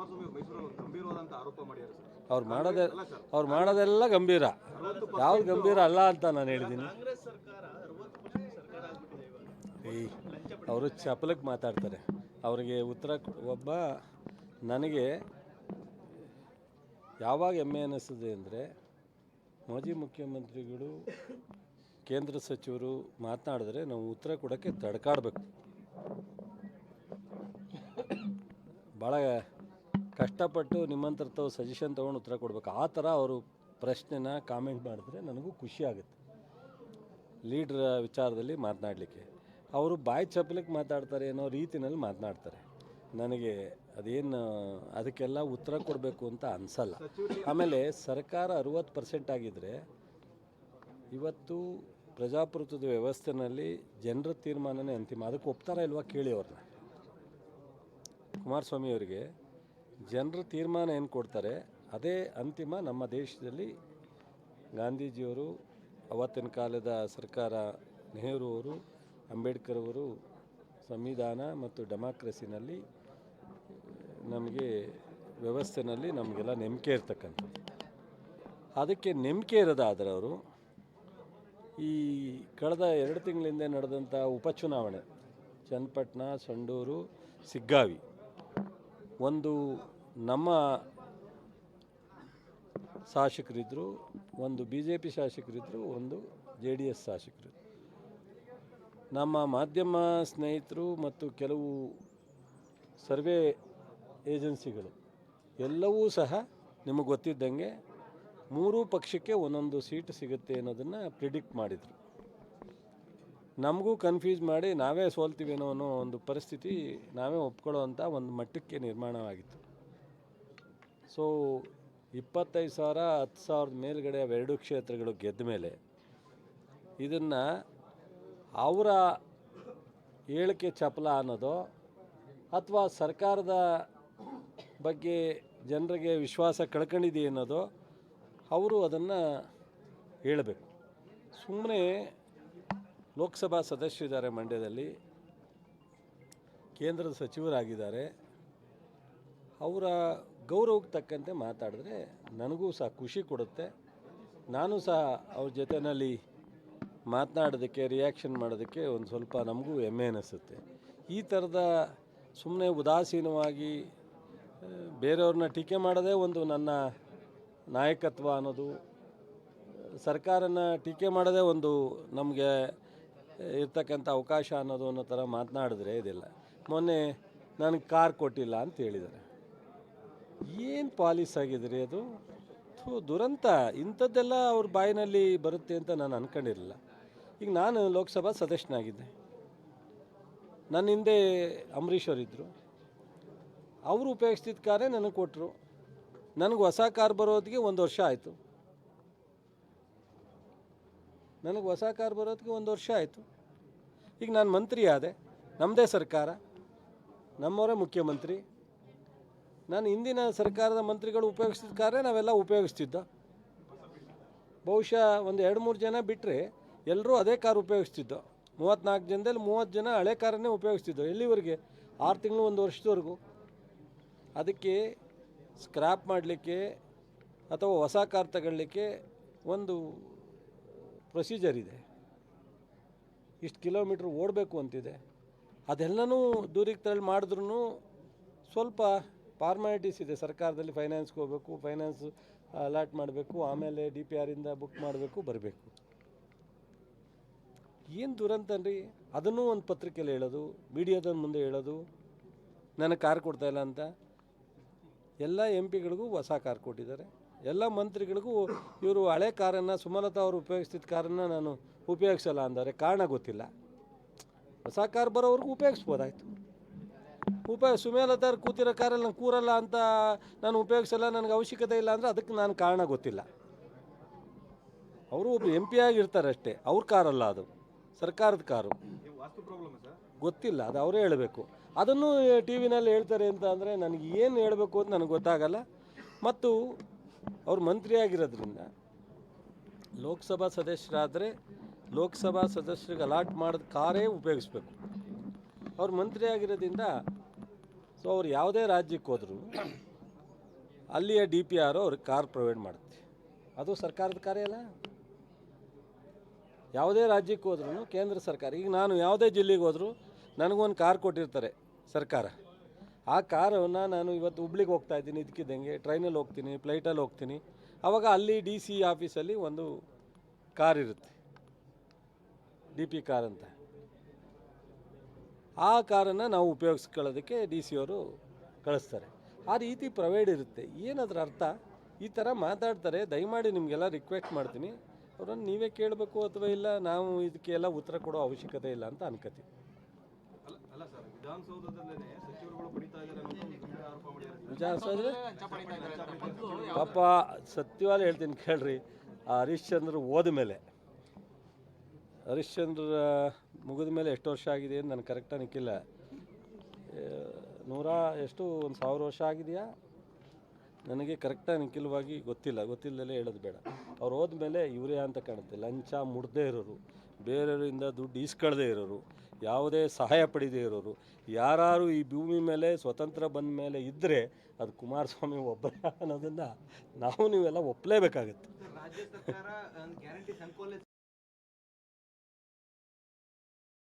ಅವರು ಮೈಸೂರಲ್ಲಿ ಗಂಭೀರವಾದಂತ ಆರೋಪ ಮಾಡಿದ್ದಾರೆ ಸರ್. ಅವ್ರು ಮಾಡೋದೇ ಅವ್ರು ಮಾಡೋದೆಲ್ಲ ಗಂಭೀರ. ಯಾವ್ದು ಗಂಭೀರ ಅಲ್ಲ ಅಂತ ನಾನು ಹೇಳಿದ್ದೀನಿ. ಕಾಂಗ್ರೆಸ್ ಸರ್ಕಾರ ಅರವತ್ತು ಪರ್ಸೆಂಟ್ ಸರ್ಕಾರ ಆಗ್ಬಿಟ್ಟಿದೆ ಇವಾಗ. ಏಯ್ ಅವರು ಚಪಲಕ್ಕೆ ಮಾತಾಡ್ತಾರೆ. ಅವರಿಗೆ ಉತ್ತರ ಒಬ್ಬ ನನಗೆ ಯಾವಾಗ ಹೆಮ್ಮೆ ಅನ್ನಿಸ್ತದೆ ಅಂದರೆ ಮಾಜಿ ಮುಖ್ಯಮಂತ್ರಿಗಳು ಕೇಂದ್ರ ಸಚಿವರು ಮಾತನಾಡಿದ್ರೆ ನಾವು ಉತ್ತರ ಕೊಡೋಕ್ಕೆ ತಡ್ಕಾಡ್ಬೇಕು. ಭಾಳ ಕಷ್ಟಪಟ್ಟು ನಿಮ್ಮಂತರ ಸಜೆಷನ್ ತೊಗೊಂಡು ಉತ್ತರ ಕೊಡಬೇಕು. ಆ ಥರ ಅವರು ಪ್ರಶ್ನೆನ ಕಾಮೆಂಟ್ ಮಾಡಿದ್ರೆ ನನಗೂ ಖುಷಿ ಆಗುತ್ತೆ. ಲೀಡ್ರ ವಿಚಾರದಲ್ಲಿ ಮಾತನಾಡಲಿಕ್ಕೆ. ಅವರು ಬಾಯಿ ಚಪ್ಪಲಿಕ್ಕೆ ಮಾತಾಡ್ತಾರೆ ಅನ್ನೋ ರೀತಿನಲ್ಲಿ ಮಾತನಾಡ್ತಾರೆ. ನನಗೆ ಅದೇನು, ಅದಕ್ಕೆಲ್ಲ ಉತ್ತರ ಕೊಡಬೇಕು ಅಂತ ಅನಿಸಲ್ಲ. ಆಮೇಲೆ ಸರ್ಕಾರ ಅರುವತ್ತು ಪರ್ಸೆಂಟ್ ಆಗಿದ್ದರೆ ಇವತ್ತು ಪ್ರಜಾಪ್ರಭುತ್ವದ ವ್ಯವಸ್ಥೆನಲ್ಲಿ ಜನರ ತೀರ್ಮಾನನೇ ಅಂತಿಮ. ಅದಕ್ಕೆ ಒಪ್ತಾರ ಇಲ್ವಾ ಕೇಳಿ ಅವ್ರನ್ನ? ಕುಮಾರಸ್ವಾಮಿ ಅವರಿಗೆ ಜನರ ತೀರ್ಮಾನ ಏನು ಕೊಡ್ತಾರೆ, ಅದೇ ಅಂತಿಮ ನಮ್ಮ ದೇಶದಲ್ಲಿ ಗಾಂಧೀಜಿಯವರು, ಅವತ್ತಿನ ಕಾಲದ ಸರ್ಕಾರ ನೆಹರು ಅವರು, ಅಂಬೇಡ್ಕರ್ ಅವರು ಸಂವಿಧಾನ ಮತ್ತು ಡೆಮಾಕ್ರಸಿನಲ್ಲಿ, ನಮಗೆ ವ್ಯವಸ್ಥೆನಲ್ಲಿ ನಮಗೆಲ್ಲ ನಂಬಿಕೆ ಇರ್ತಕ್ಕಂಥದ್ದು. ಅದಕ್ಕೆ ನಂಬಿಕೆ ಇರೋದಾದ್ರೆ ಅವರು ಈ ಕಳೆದ ಎರಡು ತಿಂಗಳಿಂದ ನಡೆದಂಥ ಉಪಚುನಾವಣೆ, ಚನ್ನಪಟ್ಟಣ, ಸಂಡೂರು, ಸಿಗ್ಗಾವಿ ಒಂದು ನಮ್ಮ ಶಾಸಕರಿದ್ದರು ಒಂದು ಬಿ ಜೆ ಪಿ ಶಾಸಕರಿದ್ದರು ಒಂದು ಜೆ ಡಿ ಎಸ್ ಶಾಸಕರು. ನಮ್ಮ ಮಾಧ್ಯಮ ಸ್ನೇಹಿತರು ಮತ್ತು ಕೆಲವು ಸರ್ವೆ ಏಜೆನ್ಸಿಗಳು, ಎಲ್ಲವೂ ಸಹ ನಿಮಗೆ ಗೊತ್ತಿದ್ದಂಗೆ ಮೂರೂ ಪಕ್ಷಕ್ಕೆ ಒಂದೊಂದು ಸೀಟ್ ಸಿಗುತ್ತೆ ಅನ್ನೋದನ್ನು ಪ್ರಿಡಿಕ್ಟ್ ಮಾಡಿದರು. ನಮಗೂ ಕನ್ಫ್ಯೂಸ್ ಮಾಡಿ ನಾವೇ ಸೋಲ್ತೀವೇನೋ ಅನ್ನೋ ಒಂದು ಪರಿಸ್ಥಿತಿ ನಾವೇ ಒಪ್ಕೊಳ್ಳೋ ಒಂದು ಮಟ್ಟಕ್ಕೆ ನಿರ್ಮಾಣವಾಗಿತ್ತು. ಸೊ ಇಪ್ಪತ್ತೈದು ಸಾವಿರ, ಹತ್ತು ಸಾವಿರದ ಮೇಲುಗಡೆ ಅವೆರಡು ಕ್ಷೇತ್ರಗಳು ಗೆದ್ದ ಮೇಲೆ ಇದನ್ನು ಅವರ ಹೇಳಿಕೆ ಚಪಲ ಅನ್ನೋದು ಅಥವಾ ಸರ್ಕಾರದ ಬಗ್ಗೆ ಜನರಿಗೆ ವಿಶ್ವಾಸ ಕಳ್ಕೊಂಡಿದೆ ಅನ್ನೋದು ಅವರು ಅದನ್ನು ಹೇಳಬೇಕು. ಸುಮ್ಮನೆ ಲೋಕಸಭಾ ಸದಸ್ಯರಿದ್ದಾರೆ ಮಂಡ್ಯದಲ್ಲಿ, ಕೇಂದ್ರದ ಸಚಿವರಾಗಿದ್ದಾರೆ. ಅವರ ಗೌರವಕ್ಕೆ ತಕ್ಕಂತೆ ಮಾತಾಡಿದ್ರೆ ನನಗೂ ಸಹ ಖುಷಿ ಕೊಡುತ್ತೆ. ನಾನು ಸಹ ಅವ್ರ ಜೊತೆಯಲ್ಲಿ ಮಾತನಾಡೋದಕ್ಕೆ ರಿಯಾಕ್ಷನ್ ಮಾಡೋದಕ್ಕೆ ಒಂದು ಸ್ವಲ್ಪ ನಮಗೂ ಹೆಮ್ಮೆ ಅನ್ನಿಸುತ್ತೆ ಈ ಥರದ ಸುಮ್ಮನೆ ಉದಾಸೀನವಾಗಿ ಬೇರೆಯವ್ರನ್ನ ಟೀಕೆ ಮಾಡೋದೇ ಒಂದು ನನ್ನ ನಾಯಕತ್ವ ಅನ್ನೋದು, ಸರ್ಕಾರನ ಟೀಕೆ ಮಾಡೋದೇ ಒಂದು ನಮಗೆ ಇರ್ತಕ್ಕಂಥ ಅವಕಾಶ ಅನ್ನೋದು ಅನ್ನೋ ಥರ ಮಾತನಾಡಿದ್ರೆ ಇದಿಲ್ಲ. ಮೊನ್ನೆ ನನಗೆ ಕಾರ್ ಕೊಟ್ಟಿಲ್ಲ ಅಂತ ಹೇಳಿದ್ದಾರೆ ಏನು ಪಾಲಿಸ್ ಆಗಿದ್ರಿ ಅದು? ಥೂ, ದುರಂತ. ಇಂಥದ್ದೆಲ್ಲ ಅವ್ರ ಬಾಯಿನಲ್ಲಿ ಬರುತ್ತೆ ಅಂತ ನಾನು ಅಂದ್ಕೊಂಡಿರಲಿಲ್ಲ ಈಗ ನಾನು ಲೋಕಸಭಾ ಸದಸ್ಯನಾಗಿದ್ದೆ. ನನ್ನ ಹಿಂದೆ ಅಂಬರೀಷ್ ಅವರಿದ್ದರು ಅವರು ಉಪಯೋಗಿಸ್ತಿದ್ದ ಕಾರೇ ನನಗೆ ಕೊಟ್ಟರು ನನಗೆ ಹೊಸ ಕಾರ್ ಬರೋದಕ್ಕೆ ಒಂದು ವರ್ಷ ಆಯಿತು. ನನಗೆ ಹೊಸ ಕಾರ್ ಬರೋದಕ್ಕೆ ಒಂದು ವರ್ಷ ಆಯಿತು. ಈಗ ನಾನು ಮಂತ್ರಿ ಆದೆ. ನಮ್ಮದೇ ಸರ್ಕಾರ. ನಮ್ಮವರೇ ಮುಖ್ಯಮಂತ್ರಿ. ನಾನು ಹಿಂದಿನ ಸರ್ಕಾರದ ಮಂತ್ರಿಗಳು ಉಪಯೋಗಿಸ್ತಿದ್ದ ಕಾರೇ ನಾವೆಲ್ಲ ಉಪಯೋಗಿಸ್ತಿದ್ದ. ಬಹುಶಃ ಒಂದು ಎರಡು ಮೂರು ಜನ ಬಿಟ್ಟರೆ ಎಲ್ಲರೂ ಅದೇ ಕಾರ್ ಉಪಯೋಗಿಸ್ತಿದ್ದೋ. ಮೂವತ್ತ್ನಾಲ್ಕು ಜನದಲ್ಲಿ ಮೂವತ್ತು ಜನ ಹಳೆ ಕಾರನ್ನೇ ಉಪಯೋಗಿಸ್ತಿದ್ದೋ. ಎಲ್ಲಿವರೆಗೆ? ಆರು ತಿಂಗಳು ಒಂದು ವರ್ಷದವರೆಗೂ. ಅದಕ್ಕೆ ಸ್ಕ್ರ್ಯಾಪ್ ಮಾಡಲಿಕ್ಕೆ ಅಥವಾ ಹೊಸ ಕಾರ್ ತಗೊಳ್ಳಿಕ್ಕೆ ಒಂದು ಪ್ರೊಸೀಜರ್ ಇದೆ. ಇಷ್ಟು ಕಿಲೋಮೀಟ್ರ್ ಓಡಬೇಕು ಅಂತಿದೆ. ಅದೆಲ್ಲನೂ ದೂರಿಗೆ ತಳ್ಳಿ ಮಾಡಿದ್ರೂ ಸ್ವಲ್ಪ ಫಾರ್ಮ್ಯಾಲಿಟೀಸ್ ಇದೆ. ಸರ್ಕಾರದಲ್ಲಿ ಫೈನಾನ್ಸ್ಗೆ ಹೋಗಬೇಕು ಫೈನಾನ್ಸ್ ಅಲಾಟ್ ಮಾಡಬೇಕು, ಆಮೇಲೆ ಡಿ ಪಿ ಆರಿಂದ ಬುಕ್ ಮಾಡಬೇಕು, ಬರಬೇಕು. ಏನು ದುರಂತನ್ರಿ ಅದನ್ನೂ ಒಂದು ಪತ್ರಿಕೆಯಲ್ಲಿ ಹೇಳೋದು ಮೀಡಿಯಾದ ಮುಂದೆ ಹೇಳೋದು, ನನಗೆ ಕಾರ್ ಕೊಡ್ತಾಯಿಲ್ಲ ಅಂತ. ಎಲ್ಲ ಎಂ ಪಿಗಳಿಗೂ ಹೊಸ ಕಾರ್ ಕೊಟ್ಟಿದ್ದಾರೆ. ಎಲ್ಲ ಮಂತ್ರಿಗಳಿಗೂ ಇವರು ಹಳೆ ಕಾರನ್ನು ಸುಮಲತಾ ಅವರು ಉಪಯೋಗಿಸ್ತಿದ್ದ ಕಾರನ್ನು ನಾನು ಉಪಯೋಗಿಸಲ್ಲ ಅಂದರೆ ಕಾರಣ ಗೊತ್ತಿಲ್ಲ. ಹೊಸ ಕಾರ್ ಬರೋವ್ರಿಗೂ ಉಪಯೋಗಿಸ್ಬೋದಾಯ್ತು. ಉಪಯೋಗ ಸುಮಲತಾ ಅವ್ರು ಕೂತಿರೋ ಕಾರಲ್ಲಿ ನಾನು ಕೂರಲ್ಲ ಅಂತ ನಾನು ಉಪಯೋಗಿಸಲ್ಲ, ನನಗೆ ಅವಶ್ಯಕತೆ ಇಲ್ಲ ಅಂದರೆ ಅದಕ್ಕೆ ನಾನು ಕಾರಣ ಗೊತ್ತಿಲ್ಲ. ಅವರು ಒಬ್ಬರು ಎಂ ಪಿ ಆಗಿರ್ತಾರೆ ಅಷ್ಟೇ, ಅವ್ರ ಕಾರಲ್ಲ ಅದು, ಸರ್ಕಾರದ ಕಾರು. ಗೊತ್ತಿಲ್ಲ, ಅದು ಅವರೇ ಹೇಳಬೇಕು. ಅದನ್ನು ಟಿ ವಿನಲ್ಲಿ ಹೇಳ್ತಾರೆ ಅಂತ ಅಂದರೆ ನನಗೆ ಏನು ಹೇಳಬೇಕು ಅಂತ ನನಗೆ ಗೊತ್ತಾಗಲ್ಲ. ಮತ್ತು ಅವ್ರು ಮಂತ್ರಿಯಾಗಿರೋದ್ರಿಂದ ಲೋಕಸಭಾ ಸದಸ್ಯರಾದರೆ ಲೋಕಸಭಾ ಸದಸ್ಯರಿಗೆ ಅಲಾಟ್ ಮಾಡಿದ ಕಾರೇ ಉಪಯೋಗಿಸ್ಬೇಕು. ಅವ್ರು ಮಂತ್ರಿ ಆಗಿರೋದ್ರಿಂದ ಸೊ ಅವ್ರು ಯಾವುದೇ ರಾಜ್ಯಕ್ಕೆ ಹೋದರೂ ಅಲ್ಲಿಯ ಡಿ ಪಿ ಆರ್ ಅವ್ರಿಗೆ ಕಾರ್ ಪ್ರೊವೈಡ್ ಮಾಡುತ್ತೆ. ಅದು ಸರ್ಕಾರದ ಕಾರ್ಯ ಅಲ್ಲ. ಯಾವುದೇ ರಾಜ್ಯಕ್ಕೆ ಹೋದ್ರೂ ಕೇಂದ್ರ ಸರ್ಕಾರ, ಈಗ ನಾನು ಯಾವುದೇ ಜಿಲ್ಲೆಗೆ ಹೋದರೂ ನನಗೊಂದು ಕಾರ್ ಕೊಟ್ಟಿರ್ತಾರೆ ಸರ್ಕಾರ. ಆ ಕಾರನ್ನು ನಾನು ಇವತ್ತು ಹುಬ್ಳಿಗೆ ಹೋಗ್ತಾ ಇದ್ದೀನಿ ಇದಕ್ಕಿದ್ದಂಗೆ ಟ್ರೈನಲ್ಲಿ ಹೋಗ್ತೀನಿ, ಫ್ಲೈಟಲ್ಲಿ ಹೋಗ್ತೀನಿ. ಆವಾಗ ಅಲ್ಲಿ ಡಿ ಸಿ ಆಫೀಸಲ್ಲಿ ಒಂದು ಕಾರ್ ಇರುತ್ತೆ. ಡಿ ಪಿ ಕಾರ್ ಅಂತ. ಆ ಕಾರನ್ನು ನಾವು ಉಪಯೋಗಿಸ್ಕೊಳ್ಳೋದಕ್ಕೆ ಡಿ ಸಿ ಅವರು ಕಳಿಸ್ತಾರೆ. ಆ ರೀತಿ ಪ್ರೊವೈಡ್ ಇರುತ್ತೆ. ಏನದ್ರ ಅರ್ಥ? ಈ ಥರ ಮಾತಾಡ್ತಾರೆ. ದಯಮಾಡಿ ನಿಮಗೆಲ್ಲ ರಿಕ್ವೆಸ್ಟ್ ಮಾಡ್ತೀನಿ. ಅವರನ್ನು ನೀವೇ ಕೇಳಬೇಕು ಅಥವಾ ಇಲ್ಲ, ನಾವು ಇದಕ್ಕೆಲ್ಲ ಉತ್ತರ ಕೊಡೋ ಅವಶ್ಯಕತೆ ಇಲ್ಲ ಅಂತ ಅನ್ಕೋತೀವಿ ವಿಧಾನಸೌಧದಲ್ಲೇ ಸಚಿವರುಗಳು ಪಡಿತಾ ಇದ್ದಾರೆ ಪಾಪ ಸತ್ಯವಾದ ಹೇಳ್ತೀನಿ ಕೇಳ್ರಿ. ಆ ಹರಿಶ್ಚಂದ್ರ ಹೋದ ಮೇಲೆ. ಹರಿಶ್ಚಂದ್ರ ಮುಗಿದ ಮೇಲೆ ಎಷ್ಟು ವರ್ಷ ಆಗಿದೆ ಅಂತ ನನಗೆ ಕರೆಕ್ಟ್ ಅನ್ನಕ್ಕಿಲ್ಲ ನೂರ ಎಷ್ಟು ಒಂದು ಸಾವಿರ ವರ್ಷ ಆಗಿದೆಯಾ? ನನಗೆ ಕರೆಕ್ಟಾಗಿ ನಿಖಿಲವಾಗಿ ಗೊತ್ತಿಲ್ಲ. ಗೊತ್ತಿಲ್ಲದಲ್ಲೇ ಹೇಳೋದು ಬೇಡ. ಅವ್ರು ಹೋದ್ಮೇಲೆ ಇವರೇ ಅಂತ ಕಾಣುತ್ತೆ. ಲಂಚ ಮುಡ್ದೇ ಇರೋರು. ಬೇರೆಯವರಿಂದ ದುಡ್ಡು ಈಸ್ಕೊಳ್ದೇ ಇರೋರು. ಯಾವುದೇ ಸಹಾಯ ಪಡೆದೇ ಇರೋರು. ಯಾರು ಈ ಭೂಮಿ ಮೇಲೆ ಸ್ವತಂತ್ರ ಬಂದ ಮೇಲೆ ಇದ್ದರೆ ಅದು ಕುಮಾರಸ್ವಾಮಿ ಒಬ್ಬರ ಅನ್ನೋದನ್ನು ನಾವು ನೀವೆಲ್ಲ ಒಪ್ಪಲೇಬೇಕಾಗುತ್ತೆ